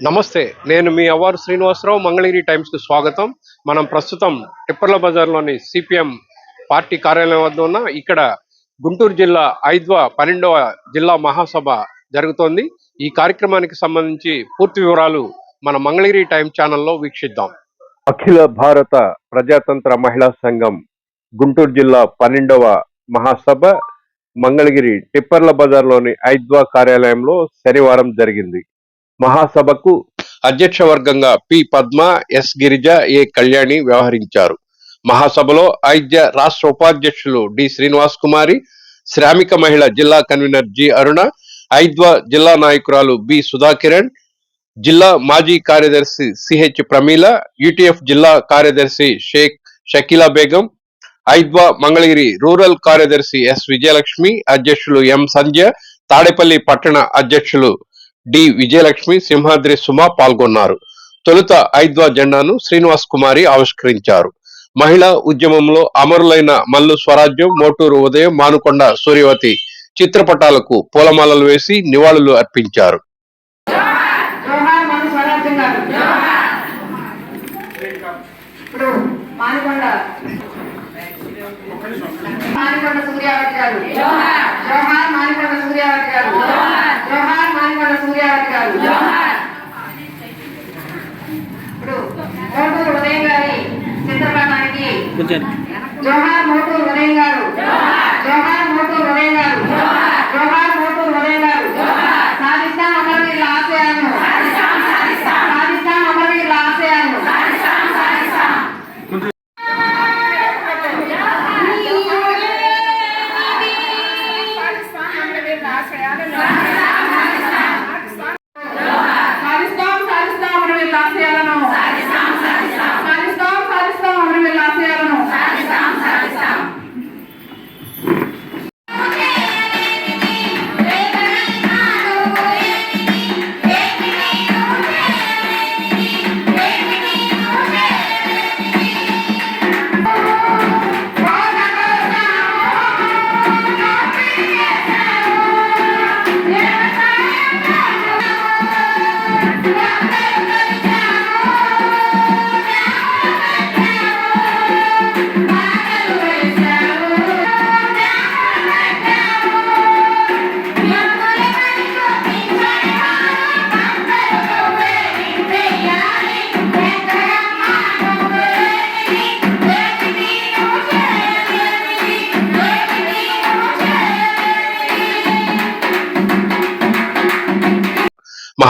నమస్తే నేను మీ అవ్వారు శ్రీనివాసరావు మంగళగిరి టైమ్స్కు స్వాగతం. మనం ప్రస్తుతం టిప్పర్ల బజార్లోని సిపిఎం పార్టీ కార్యాలయం వద్ద ఉన్న ఇక్కడ గుంటూరు జిల్లా ఐద్వా పన్నెండవ జిల్లా మహాసభ జరుగుతోంది. ఈ కార్యక్రమానికి సంబంధించి పూర్తి వివరాలు మన మంగళగిరి టైం ఛానల్లో వీక్షిద్దాం. అఖిల భారత ప్రజాతంత్ర మహిళా సంఘం గుంటూరు జిల్లా పన్నెండవ మహాసభ మంగళగిరి టిప్పర్ల బజార్లోని ఐద్వా కార్యాలయంలో శనివారం జరిగింది. మహాసభకు అధ్యక్ష వర్గంగా P. Padma S. Girija A. Kalyani వ్యవహరించారు. మహాసభలో ఐద్య రాష్ట్ర ఉపాధ్యక్షులు డి. శ్రీనివాస్ కుమారి శ్రామిక మహిళ జిల్లా కన్వీనర్ జి. అరుణ ఐద్వ జిల్లా నాయకురాలు బి. సుధాకిరణ్ జిల్లా మాజీ కార్యదర్శి సిహెచ్ ప్రమీల యూటీఎఫ్ జిల్లా కార్యదర్శి షేక్ షకీలా బేగం ఐద్వా మంగళగిరి రూరల్ కార్యదర్శి ఎస్. విజయలక్ష్మి అధ్యక్షులు ఎం. సంధ్య తాడేపల్లి పట్టణ అధ్యక్షులు డి విజయలక్ష్మి సింహాద్రి సుమ పాల్గొన్నారు. తొలుత ఐద్వా జెండాను శ్రీనివాస్ కుమారి ఆవిష్కరించారు. మహిళా ఉద్యమంలో అమరులైన మల్లు స్వరాజ్యం మోటూరు ఉదయం మానుకొండ సూర్యవతి చిత్రపటాలకు పూలమాలలు వేసి నివాళులు అర్పించారు. మానికొండ సూర్యావతి గారు. జోహార్ మానికొండ సూర్యావతి గారు జోహార్ మానికొండ సూర్యావతి గారు ఇప్పుడు మోటూరు ఉదయం గారి చిత్రపటానికి జోహార్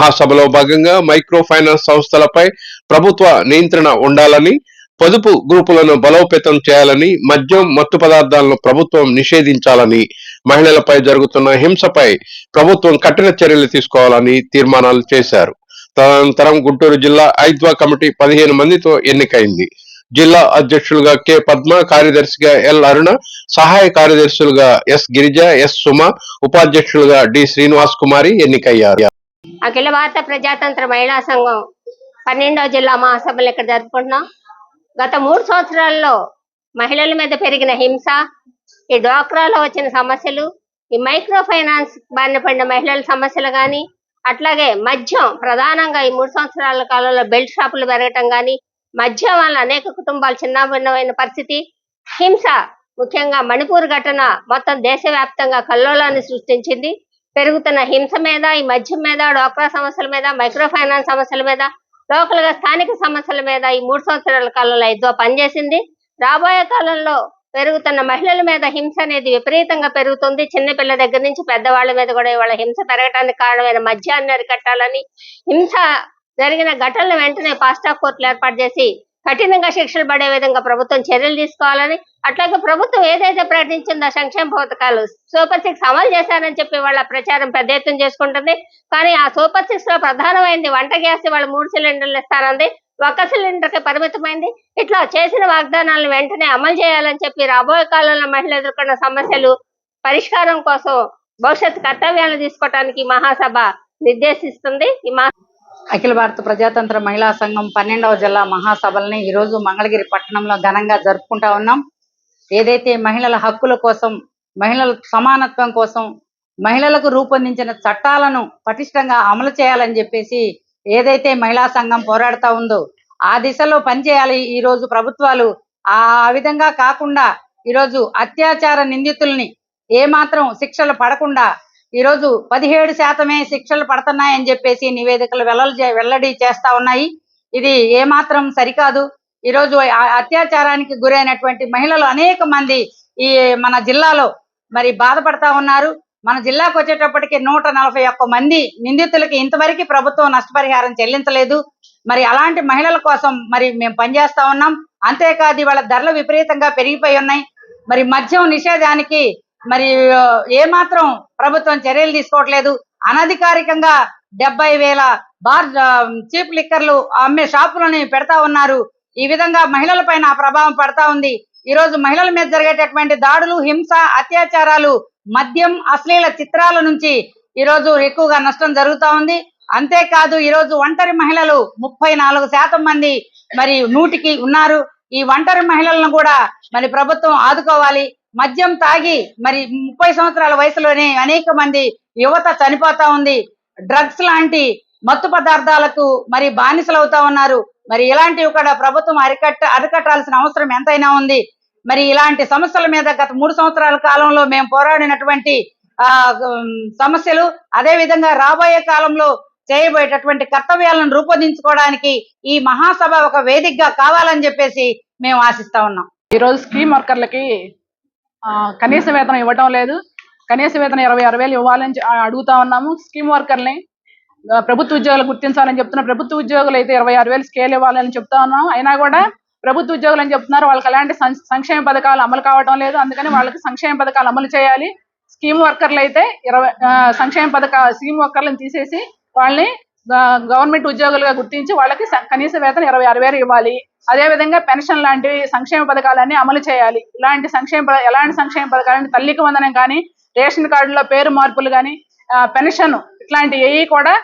మహాసభలో భాగంగా మైక్రో ఫైనాన్స్ సంస్థలపై ప్రభుత్వ నియంత్రణ ఉండాలని పొదుపు గ్రూపులను బలోపేతం చేయాలని మద్యం మత్తు పదార్థాలను ప్రభుత్వం నిషేధించాలని మహిళలపై జరుగుతున్న హింసపై ప్రభుత్వం కఠిన చర్యలు తీసుకోవాలని తీర్మానాలు చేశారు. తదనంతరం గుంటూరు జిల్లా ఐద్వా కమిటీ పదిహేను మందితో ఎన్నికైంది. జిల్లా అధ్యక్షులుగా కె. పద్మ కార్యదర్శిగా ఎల్. అరుణ సహాయ కార్యదర్శులుగా ఎస్. గిరిజ ఎస్. సుమ ఉపాధ్యక్షులుగా డి. శ్రీనివాస్ కుమారి ఎన్నికయ్యారు. అఖిల భారత ప్రజాతంత్ర మహిళా సంఘం పన్నెండవ జిల్లా మహాసభలు ఇక్కడ జరుపుకుంటున్నాం? గత మూడు సంవత్సరాల్లో మహిళల మీద పెరిగిన హింస ఈ డ్వాక్రాలో వచ్చిన సమస్యలు ఈ మైక్రో ఫైనాన్స్ బారిన పడిన మహిళల సమస్యలు కానీ అట్లాగే మద్యం ప్రధానంగా ఈ మూడు సంవత్సరాల కాలంలో బెల్ట్ షాపులు పెరగటం కానీ మద్యం వల్ల అనేక కుటుంబాలు చిన్నాభిన్నమైన పరిస్థితి హింస ముఖ్యంగా మణిపూర్ ఘటన మొత్తం దేశవ్యాప్తంగా కల్లోలాన్ని సృష్టించింది. పెరుగుతున్న హింస మీద ఈ మద్యం మీద డోక్రా సమస్యల మీద మైక్రో ఫైనాన్స్ సమస్యల మీద లోకల్గా స్థానిక సమస్యల మీద ఈ మూడు సంవత్సరాల కాలంలో ఇదో పనిచేసింది. రాబోయే కాలంలో పెరుగుతున్న మహిళల మీద హింస అనేది విపరీతంగా పెరుగుతుంది. చిన్నపిల్ల దగ్గర నుంచి పెద్దవాళ్ళ మీద కూడా ఇవాళ హింస పెరగడానికి కారణమైన మద్యాన్ని అరికట్టాలని హింస జరిగిన ఘటనలు వెంటనే ఫాస్ట్ ట్రాక్ కోర్టులు ఏర్పాటు చేసి కఠినంగా శిక్షలు పడే విధంగా ప్రభుత్వం చర్యలు తీసుకోవాలని అట్లాగే ప్రభుత్వం ఏదైతే ప్రకటించిందో సంక్షేమ పథకాలు సూపర్ సిక్స్ అమలు చేశారని చెప్పి వాళ్ళ ప్రచారం పెద్ద ఎత్తున చేసుకుంటుంది. కానీ ఆ సూపర్ సిక్స్లో ప్రధానమైంది వంట గ్యాస్ వాళ్ళు మూడు సిలిండర్లు ఇస్తారంది. ఒక సిలిండర్కి పరిమితమైంది. ఇట్లా చేసిన వాగ్దానాలను వెంటనే అమలు చేయాలని చెప్పి రాబోయే కాలంలో మహిళలు ఎదుర్కొన్న సమస్యలు పరిష్కారం కోసం భవిష్యత్ కర్తవ్యాలను తీసుకోవటానికి మహాసభ నిర్దేశిస్తుంది. ఈ మహా అఖిల భారత ప్రజాతంత్ర మహిళా సంఘం పన్నెండవ జిల్లా మహాసభల్ని ఈరోజు మంగళగిరి పట్టణంలో ఘనంగా జరుపుకుంటా ఉన్నాం. ఏదైతే మహిళల హక్కుల కోసం మహిళల సమానత్వం కోసం మహిళలకు రూపొందించిన చట్టాలను పటిష్టంగా అమలు చేయాలని చెప్పేసి ఏదైతే మహిళా సంఘం పోరాడుతా ఉందో ఆ దిశలో పనిచేయాలి ఈ రోజు ప్రభుత్వాలు. ఆ విధంగా కాకుండా ఈరోజు అత్యాచార నిందితుల్ని ఏమాత్రం శిక్షలు పడకుండా ఈరోజు పదిహేడు శాతమే శిక్షలు పడుతున్నాయని చెప్పేసి నివేదికలు వెల్లడి వెల్లడి చేస్తా ఉన్నాయి. ఇది ఏమాత్రం సరికాదు. ఈరోజు అత్యాచారానికి గురైనటువంటి మహిళలు అనేక మంది ఈ మన జిల్లాలో మరి బాధపడతా ఉన్నారు. మన జిల్లాకు వచ్చేటప్పటికి నూట నలభై ఒక్క మంది నిందితులకి ఇంతవరకు ప్రభుత్వం నష్టపరిహారం చెల్లించలేదు. మరి అలాంటి మహిళల కోసం మరి మేము పనిచేస్తా ఉన్నాం. అంతేకాదు వాళ్ళ ధరలు విపరీతంగా పెరిగిపోయి ఉన్నాయి. మరి మద్యం నిషేధానికి మరి ఏమాత్రం ప్రభుత్వం చర్యలు తీసుకోవట్లేదు. అనధికారికంగా డెబ్బై వేల బార్ చీప్ లిక్కర్లు అమ్మే షాపులని పెడతా ఉన్నారు. ఈ విధంగా మహిళల పైన ప్రభావం పడతా ఉంది. ఈ రోజు మహిళల మీద జరిగేటటువంటి దాడులు హింస అత్యాచారాలు మద్యం అశ్లీల చిత్రాల నుంచి ఈ రోజు ఎక్కువగా నష్టం జరుగుతూ ఉంది. అంతేకాదు ఈ రోజు ఒంటరి మహిళలు ముప్పై నాలుగు శాతం మంది మరి నూటికి ఉన్నారు. ఈ ఒంటరి మహిళలను కూడా మరి ప్రభుత్వం ఆదుకోవాలి. మద్యం తాగి మరి ముప్పై సంవత్సరాల వయసులోనే అనేక మంది యువత చనిపోతా ఉంది. డ్రగ్స్ లాంటి మత్తు పదార్థాలకు మరి బానిసలు అవుతా ఉన్నారు. మరి ఇలాంటివి కూడా ప్రభుత్వం అరికట్ట అరికట్టాల్సిన అవసరం ఎంతైనా ఉంది. మరి ఇలాంటి సమస్యల మీద గత మూడు సంవత్సరాల కాలంలో మేము పోరాడినటువంటి ఆ సమస్యలు అదే విధంగా రాబోయే కాలంలో చేయబోయేటటువంటి కర్తవ్యాలను రూపొందించుకోవడానికి ఈ మహాసభ ఒక వేదికగా కావాలని చెప్పేసి మేము ఆశిస్తా ఉన్నాం. ఈరోజు స్కీమ్ వర్కర్లకి కనీస వేతనం ఇవ్వటం లేదు. కనీస వేతనం ఇరవై ఆరు వేలు ఇవ్వాలని అడుగుతా ఉన్నాము. స్కీమ్ వర్కర్ని ప్రభుత్వ ఉద్యోగులు గుర్తించాలని చెప్తున్న ప్రభుత్వ ఉద్యోగులు అయితే ఇరవై ఆరు వేలు స్కేల్ ఇవ్వాలని చెప్తా ఉన్నాం అయినా కూడా ప్రభుత్వ ఉద్యోగులు అని చెప్తున్నారు వాళ్ళకి ఎలాంటి సంక్షేమ పథకాలు అమలు కావటం లేదు. అందుకని వాళ్ళకి సంక్షేమ పథకాలు అమలు చేయాలి. స్కీమ్ వర్కర్లు అయితే ఇరవై ఆ, సంక్షేమ పథక స్కీమ్ వర్కర్లను తీసేసి వాళ్ళని గవర్నమెంట్ ఉద్యోగులుగా గుర్తించి వాళ్ళకి కనీస వేతనం ఇరవై ఆరు వేలు ఇవ్వాలి. అదే విధంగా పెన్షన్ లాంటివి సంక్షేమ పథకాలన్నీ అమలు చేయాలి. ఇలాంటి సంక్షేమ ఎలాంటి సంక్షేమ పథకాలని తల్లికి వందనం కానీ రేషన్ కార్డులో పేరు మార్పులు కానీ పెన్షన్ ఇట్లాంటి ఏవి కూడా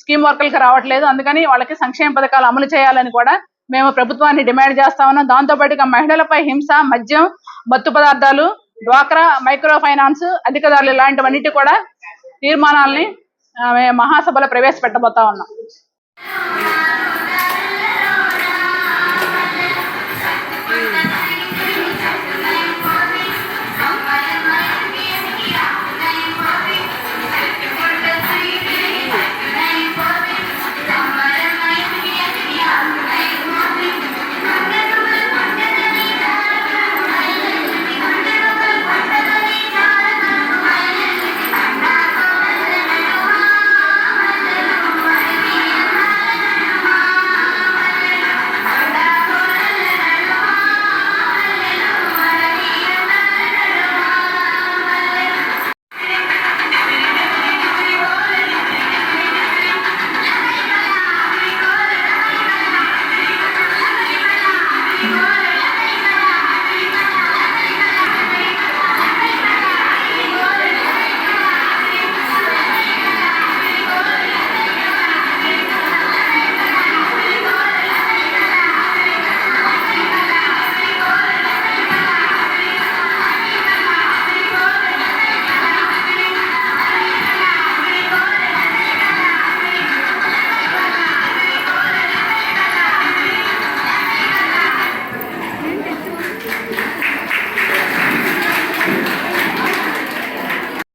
స్కీమ్ వర్కర్లకు రావట్లేదు. అందుకని వాళ్ళకి సంక్షేమ పథకాలు అమలు చేయాలని కూడా మేము ప్రభుత్వాన్ని డిమాండ్ చేస్తా ఉన్నాం. దాంతోపాటుగా మహిళలపై హింస మద్యం మత్తు పదార్థాలు డ్వాక్రా మైక్రో ఫైనాన్స్ అధిక ధరలు ఇలాంటివన్నిటి కూడా తీర్మానాలని మేము మహాసభలో ప్రవేశపెట్టబోతా ఉన్నాం.